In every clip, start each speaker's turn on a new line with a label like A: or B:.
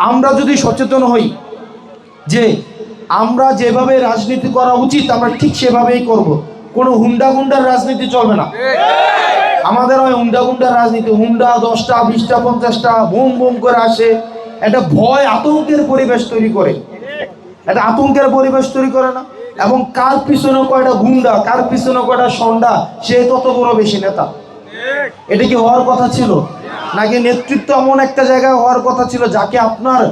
A: আমরা যদি সচেতন হই যে আমরা যেভাবে রাজনীতি করা উচিত, আমরা ঠিক সেভাবেই করব। কোনো হুন্ডা গুন্ডার রাজনীতি চলবে না। আমাদের ওই হুন্ডা গুন্ডার রাজনীতি। হুন্ডা দশটা, বিশটা, পঞ্চাশটা, বুম বুম করে আসে। একটা ভয়, আতঙ্কের পরিবেশ তৈরি করে। একটা আতঙ্কের পরিবেশ তৈরি করে না। এবং কার পিছনে কয়টা গুন্ডা, কার পিছনে কয়টা সন্ডা, সে তত বড় বেশি নেতা। এটা কি হওয়ার কথা ছিল? নাকি নেতৃত্ব এমন একটা জায়গায় হওয়ার কথা ছিল যাকে আপনার,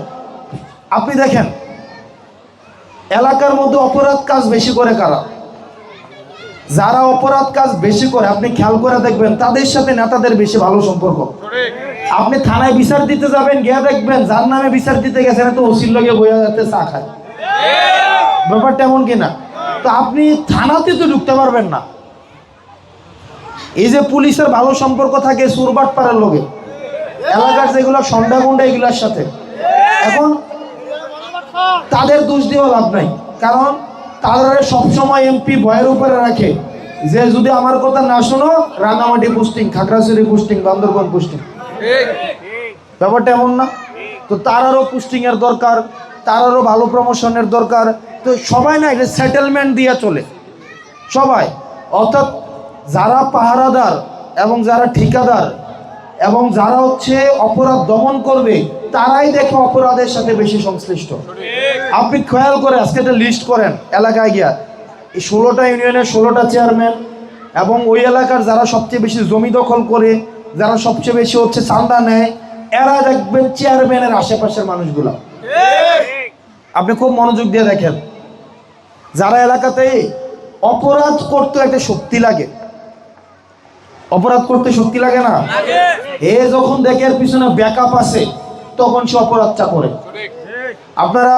A: আপনি দেখেন, এলাকার মধ্যে অপরাধ কাজ বেশি করে কারা? যারা অপরাধ কাজ বেশি করে, আপনি খেয়াল করে দেখবেন, তাদের সাথে নেতাদের বেশি ভালো সম্পর্ক। আপনি থানায় বিচার দিতে যাবেন, গিয়ে দেখবেন, যার নামে বিচার দিতে গেছেন তো ওসির লগে বইয়া যাতে চা খায়। ব্যাপারটা এমন কিনা? তো আপনি থানাতে তো ঢুকতে পারবেন না। এই যে পুলিশের ভালো সম্পর্ক থাকে, সুরবাট পাড়ার লোকে এলাকার যেগুলো সন্ধ্যা গুন্ডা এগুলোর সাথে। এখন তাদের দোষ দিয়েও লাভ নাই। কারণ তারা সবসময় এমপি ভয়ের উপরে রাখে। যে যদি আমার কথা না শোনো, Rangamati posting Khagrachari posting Bandarban posting ব্যাপারটা এমন না। তো তারারও পোস্টিং এর দরকার, তার তারারও ভালো প্রমোশনের দরকার। তো সবাই না এটা সেটেলমেন্ট দিয়ে চলে। সবাই। অর্থাৎ যারা পাহারাদার এবং যারা ঠিকাদার এবং যারা হচ্ছে অপরাধ দমন করবে, তারাই দেখে অপরাধের সাথে বেশি সংশ্লিষ্ট। আপনি খেয়াল করে আজকে একটা লিস্ট করেন এলাকায় গিয়া। এই ষোলোটা ইউনিয়নের ষোলোটা চেয়ারম্যান এবং ওই এলাকার যারা সবচেয়ে বেশি জমি দখল করে, যারা সবচেয়ে বেশি হচ্ছে চান্দা নেয়, এরা দেখবেন চেয়ারম্যানের আশেপাশের মানুষগুলা। আপনি খুব মনোযোগ দিয়ে দেখেন। যারা এলাকাতে অপরাধ করতে একটা শক্তি লাগে অপরাধ করতে শক্তি লাগে না? এ যখন দেখে এর পিছনে ব্যাকআপ আছে তখন সে অপরাধটা করে। আপনারা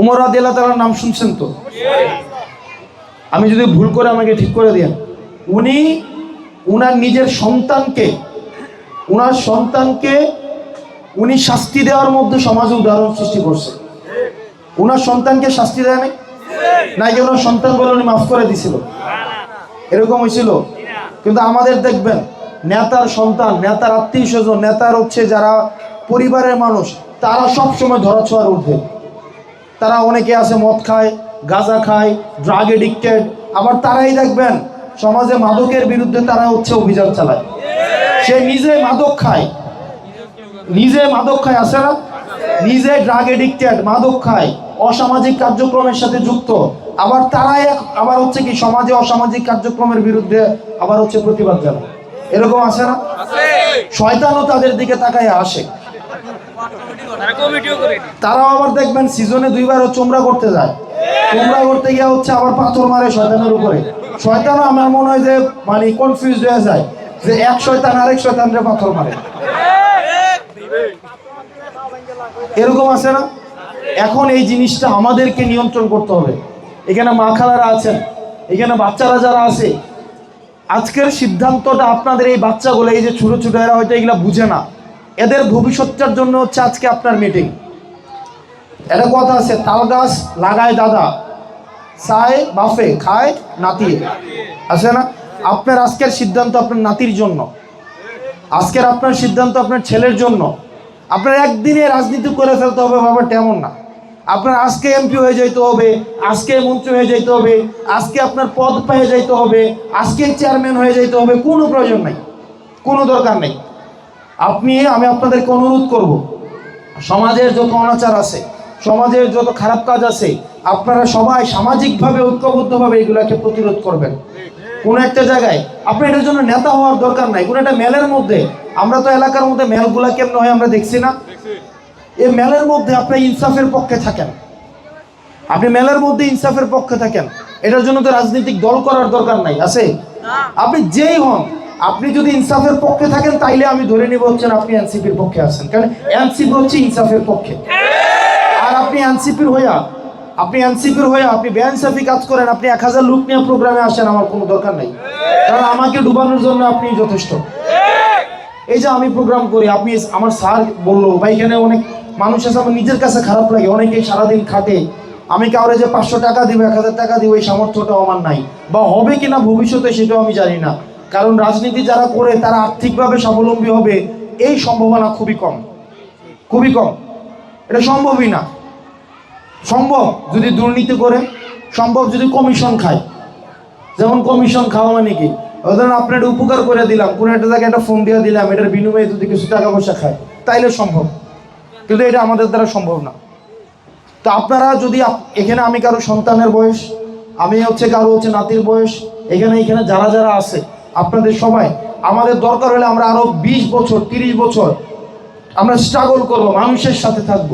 A: উমর আদিল্লাহ তালার নাম শুনছেন তো? আমি যদি ভুল করে আমাকে ঠিক করে দিন। উনি উনার নিজের সন্তানকে উনার সন্তানকে উনি শাস্তি দেওয়ার মধ্যে সমাজে উদাহরণ সৃষ্টি করছে। উনার সন্তানকে শাস্তি দেয় নাই নাকি ওনার সন্তান বলে উনি মাফ করে দিছিল এরকম হয়েছিল? কিন্তু আমাদের দেখবেন, নেতার সন্তান, নেতার আত্মীয় স্বজন, নেতার হচ্ছে যারা পরিবারের মানুষ, তারা সব সময় ধরা ছোঁয়ার উঠবে তারা অনেকে আছে মদ খায়, গাঁজা খায় ড্রাগ এডিক্টেড আবার তারাই দেখবেন, সমাজে মাদকের বিরুদ্ধে তারা হচ্ছে অভিযান চালায়। সে নিজে মাদক খায়। নিজে মাদক খায়, আছে না? নিজে ড্রাগ এডিক্টেড মাদক খায়, অসামাজিক কার্যক্রমের সাথে যুক্ত। আবার তারাই আবার হচ্ছে কি, সমাজে অসামাজিক কার্যক্রমের বিরুদ্ধে আবার হচ্ছে প্রতিবাদ জানায়। এরকম আছে না? শয়তানও তাদের দিকে তাকায় আসে। তারাও আবার দেখবেন সিজনে দুইবার চোমরা করতে যায়। চোমরা করতে গিয়ে হচ্ছে আবার পাথর মারে শয়তানের উপরে। শয়তানও আমার মনে হয় যে মানে কনফিউজ হয়ে যায় যে এক শয়তান আরেক শয়তানরে পাথর মারে। এরকম আছে না? এখন এই জিনিসটা আমাদেরকে নিয়ন্ত্রণ করতে হবে। এখানে মা খালারা আছেন, এখানে বাচ্চারা যারা আছে, আজকের সিদ্ধান্তটা আপনাদের এই বাচ্চাগুলো, এই যে ছোটো ছোটো এরা হয়তো এগুলা বুঝে না। এদের ভবিষ্যৎটার জন্য হচ্ছে আজকে আপনার মিটিং একটা কথা আছে, তাল গাছ লাগায় দাদা, চায় বাফে, খায় নাতি। আছে না? আপনার আজকের সিদ্ধান্ত আপনার নাতির জন্য। আজকের আপনার সিদ্ধান্ত আপনার ছেলের জন্য। আপনার একদিনে রাজনীতি করে ফেলতে হবে বাবা তেমন না। আপনার আজকে এমপি হয়ে যাইতে হবে, আজকে মন্ত্রী হয়ে যাইতে হবে, আজকে আপনার পদ পেয়ে যাইতে হবে, আজকে চেয়ারম্যান হয়ে যাইতে হবে, কোনো প্রয়োজন নাই, কোনো দরকার নেই। আপনি, আমি আপনাদেরকে অনুরোধ করব, সমাজের যত অনাচার আছে, সমাজের যত খারাপ কাজ আছে, আপনারা সবাই সামাজিকভাবে ঐক্যবদ্ধভাবে এগুলাকে প্রতিরোধ করবেন। কোনো একটা জায়গায় আপনি এটার জন্য নেতা হওয়ার দরকার নাই। কোনো একটা মেলের মধ্যে, আমরা তো এলাকার মধ্যে মেলগুলা কেমন হয় আমরা দেখছি না। এই মেলের মধ্যে আপনি ইনসাফের পক্ষে থাকেন। আপনি মেলার মধ্যে ইনসাফের পক্ষে থাকেন। এটার জন্য তো রাজনৈতিক দল করার দরকার নাই, আছে? আপনি যেই হন, আপনি যদি ইনসাফের পক্ষে থাকেন, তাইলে আমি ধরে নিব হচ্ছেন আপনি এনসিপির পক্ষে আছেন। কারণ এনসিপি হচ্ছে ইনসাফের পক্ষে। আর আপনি এনসিপির হইয়া আপনি এনসিপির হয়ে আপনি বেআইনসাফি কাজ করেন, আপনি এক হাজার লোক নিয়ে প্রোগ্রামে আসেন, আমার কোনো দরকার নাই। কারণ আমাকে ডুবানোর জন্য আপনি যথেষ্ট। এই যে আমি প্রোগ্রাম করি, আপনি আমার স্যার বলল বা এখানে অনেক মানুষ আছে, আমার নিজের কাছে খারাপ লাগে, অনেকেই সারাদিন খাটে। আমি কাউরে যে পাঁচশো টাকা দিব, এক হাজার টাকা দিব, এই সামর্থ্যটাও আমার নাই। বা হবে কিনা ভবিষ্যতে সেটাও আমি জানি না। কারণ রাজনীতি যারা করে, তারা আর্থিকভাবে স্বাবলম্বী হবে, এই সম্ভাবনা খুবই কম। খুবই কম। এটা সম্ভবই না। সম্ভব যদি দুর্নীতি করে, সম্ভব যদি কমিশন খায়। যেমন কমিশন খাওয়া মানে কি? ধরেন আপনার উপকার করে দিলাম, কোনো একটা জায়গায় একটা ফোন দিয়ে দিলাম, এটার বিনিময়ে যদি কিছু টাকা পয়সা খায়, তাইলে সম্ভব। কিন্তু এটা আমাদের দ্বারা সম্ভব না। তো আপনারা যদি এখানে আমি কারও সন্তানের বয়স, আমি হচ্ছে কারও হচ্ছে নাতির বয়স, এখানে এখানে যারা যারা আছে, আপনাদের সবাই, আমাদের দরকার হলে আমরা আরও বিশ বছর, তিরিশ বছর আমরা স্ট্রাগল করব, মানুষের সাথে থাকব।